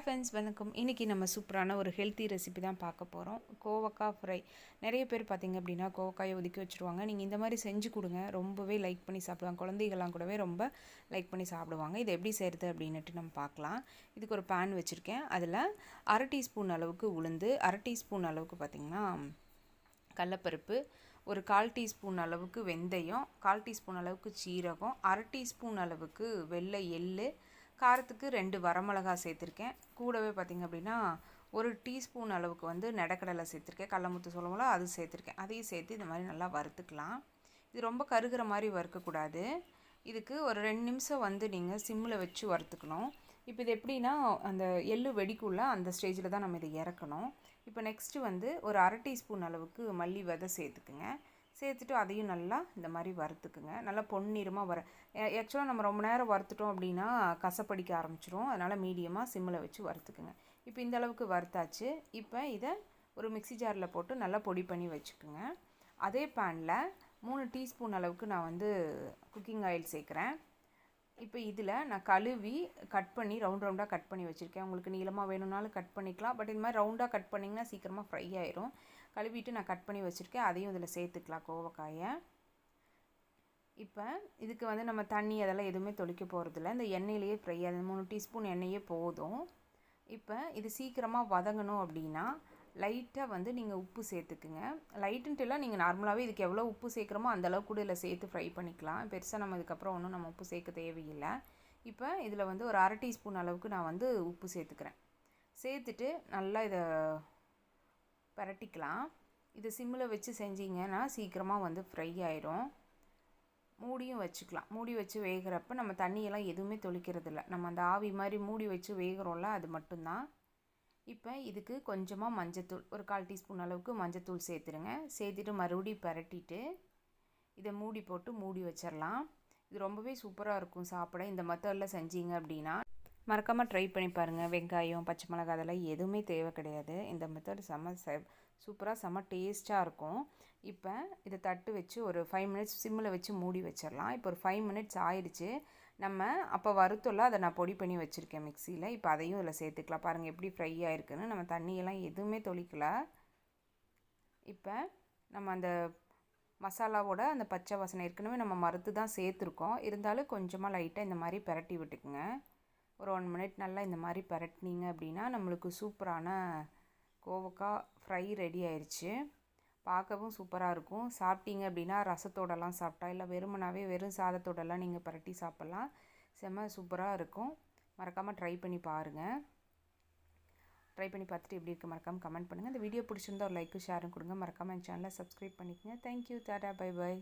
Hi friends வணக்கம். இன்றைக்கி நம்ம சூப்பரான ஒரு ஹெல்த்தி ரெசிபி தான் பார்க்க போகிறோம் கோவக்காய் ஃப்ரை நிறைய பேர் பார்த்திங்க அப்படின்னா கோவக்காயை ஒதுக்கி வச்சுருவாங்க. நீங்கள் இந்த மாதிரி செஞ்சு கொடுங்க. ரொம்பவே லைக் பண்ணி சாப்பிடுவாங்க குழந்தைகள்லாம் கூடவே ரொம்ப லைக் பண்ணி சாப்பிடுவாங்க. இது எப்படி செய்கிறது அப்படின்னுட்டு நம்ம பார்க்கலாம். இதுக்கு ஒரு பேன் வச்சுருக்கேன். அதில் அரை டீஸ்பூன் அளவுக்கு உளுந்து அரை டீஸ்பூன் அளவுக்கு பார்த்திங்கன்னா கடலப்பருப்பு ஒரு கால் டீஸ்பூன் அளவுக்கு வெந்தயம் கால் டீஸ்பூன் அளவுக்கு சீரகம் அரை டீஸ்பூன் அளவுக்கு வெள்ளை எள்ளு காரத்துக்கு ரெண்டு வரமிளகா சேர்த்துருக்கேன். கூடவே பார்த்திங்க அப்படின்னா ஒரு டீஸ்பூன் அளவுக்கு வந்து நெடக்கடலை சேர்த்துருக்கேன். கடலமுத்து சொல்லுவோம்ல அது சேர்த்துருக்கேன். அதையும் சேர்த்து இந்த மாதிரி நல்லா வறுத்துக்கலாம். இது ரொம்ப கருகிற மாதிரி வறுக்கக்கூடாது. இதுக்கு ஒரு ரெண்டு நிமிஷம் வந்து நீங்கள் சிம்மில் வச்சு வறுத்துக்கணும். இப்போ இது எப்படின்னா அந்த எள்ளு வெடிக்குள்ள அந்த ஸ்டேஜில் தான் நம்ம இதை இறக்கணும். இப்போ நெக்ஸ்ட்டு வந்து ஒரு அரை டீஸ்பூன் அளவுக்கு மல்லி விதை சேர்த்துக்குங்க. சேர்த்துட்டு அதையும் நல்லா இந்த மாதிரி வறுத்துக்குங்க. நல்லா பொன்னிறமாக வர ஆக்சுவலாக நம்ம ரொம்ப நேரம் வறுத்துட்டோம் அப்படின்னா கசப்படிக்க ஆரம்பிச்சிரும். அதனால் மீடியமாக சிம்மில் வச்சு வறுத்துக்குங்க. இப்போ இந்த அளவுக்கு வறுத்தாச்சு. இப்போ இதை ஒரு மிக்சி ஜாரில் போட்டு நல்லா பொடி பண்ணி வச்சுக்குங்க. அதே பேனில் மூணு டீஸ்பூன் அளவுக்கு நான் வந்து குக்கிங் ஆயில் சேர்க்குறேன். இப்போ இதில் நான் கழுவி கட் பண்ணி ரவுண்ட் ரவுண்டாக கட் பண்ணி வச்சுருக்கேன். உங்களுக்கு நீளமாக வேணும்னாலும் கட் பண்ணிக்கலாம். பட் இது மாதிரி ரவுண்டாக கட் பண்ணிங்கன்னா சீக்கிரமாக ஃப்ரை ஆயிரும். கழுவிட்டு நான் கட் பண்ணி வச்சுருக்கேன். அதையும் இதில் சேர்த்துக்கலாம் கோவக்காயை. இப்போ இதுக்கு வந்து நம்ம தண்ணி அதெல்லாம் எதுவுமே தொளிக்க போகிறதில்ல இந்த எண்ணெயிலேயே ஃப்ரை அது மூணு டீஸ்பூன் எண்ணெயே போதும். இப்போ இது சீக்கிரமாக வதங்கணும் அப்படின்னா லைட்டாக வந்து நீங்கள் உப்பு சேர்த்துக்குங்க. லைட்டுன்ட்டுலாம் நீங்கள் நார்மலாகவே இதுக்கு எவ்வளோ உப்பு சேர்க்குறோமோ அந்தளவு கூட இதில் சேர்த்து ஃப்ரை பண்ணிக்கலாம். பெருசாக நம்ம இதுக்கப்புறம் ஒன்றும் நம்ம உப்பு சேர்க்க தேவையில்லை. இப்போ இதில் வந்து ஒரு அரை டீஸ்பூன் அளவுக்கு நான் வந்து உப்பு சேர்த்துக்கிறேன். சேர்த்துட்டு நல்லா இதை பரட்டிக்கலாம். இதை சிம்மில் வச்சு செஞ்சிங்கன்னா சீக்கிரமாக வந்து ஃப்ரை ஆயிரும். மூடியும் வச்சுக்கலாம். மூடி வச்சு வேகிறப்ப நம்ம தண்ணியெல்லாம் எதுவுமே தொளிக்கிறதில்ல. நம்ம அந்த ஆவி மாதிரி மூடி வச்சு வேகிறோம்ல அது மட்டும்தான். இப்போ இதுக்கு கொஞ்சமாக மஞ்சத்தூள் ஒரு கால் டீஸ்பூன் அளவுக்கு மஞ்சத்தூள் சேர்த்துருங்க. சேர்த்துட்டு மறுபடியும் பரட்டிட்டு இதை மூடி போட்டு மூடி வச்சிடலாம் இது ரொம்பவே சூப்பராக இருக்கும் சாப்பிட. இந்த மெத்தடில் செஞ்சீங்க அப்படின்னா மறக்காமல் ட்ரை பண்ணி பாருங்கள் வெங்காயம் பச்சை மிளகா அதெல்லாம் எதுவுமே தேவை கிடையாது. இந்த மெத்தட் செம்ம செ சூப்பராக செம்ம டேஸ்ட்டாக இருக்கும். இப்போ இதை தட்டு வச்சு ஒரு ஃபைவ் மினிட்ஸ் சிம்மில் வச்சு மூடி வச்சிடலாம் இப்போ ஒரு ஃபைவ் மினிட்ஸ் ஆயிடுச்சு. நம்ம அப்போ வறுத்துள்ள அதை நான் பொடி பண்ணி வச்சுருக்கேன் மிக்சியில். இப்போ அதையும் இதில் சேர்த்துக்கலாம். பாருங்கள் எப்படி ஃப்ரை ஆகிருக்குன்னு நம்ம தண்ணியெல்லாம் எதுவுமே தொளிக்கல. இப்போ நம்ம அந்த மசாலாவோட அந்த பச்சை வாசனை ஏற்கனவே நம்ம மறுத்து தான் சேர்த்துருக்கோம். இருந்தாலும் கொஞ்சமாக லைட்டாக இந்த மாதிரி பரட்டி விட்டுக்குங்க. ஒரு ஒன் மினிட் நல்லா இந்த மாதிரி பரட்டினீங்க அப்படின்னா நம்மளுக்கு சூப்பரான கோவக்காய் ஃப்ரை ரெடி ஆயிடுச்சு பார்க்கவும் சூப்பராக இருக்கும். சாப்பிட்டீங்க அப்படின்னா ரசத்தோடலாம் சாப்பிட்டா இல்லை வெறுமனாவே வெறும் சாதத்தோடலாம் நீங்கள் பரட்டி சாப்பிட்லாம். செம்ம சூப்பராக இருக்கும். மறக்காமல் ட்ரை பண்ணி பாருங்கள் ட்ரை பண்ணி பார்த்துட்டு எப்படி இருக்குது மறக்காமல் கமெண்ட் பண்ணுங்கள் இந்த வீடியோ பிடிச்சிருந்தா ஒரு லைக்கு ஷேரும் கொடுங்க. மறக்காமல் என் சேனலை சப்ஸ்கிரைப் பண்ணிக்கோங்க. Thank you tata bye by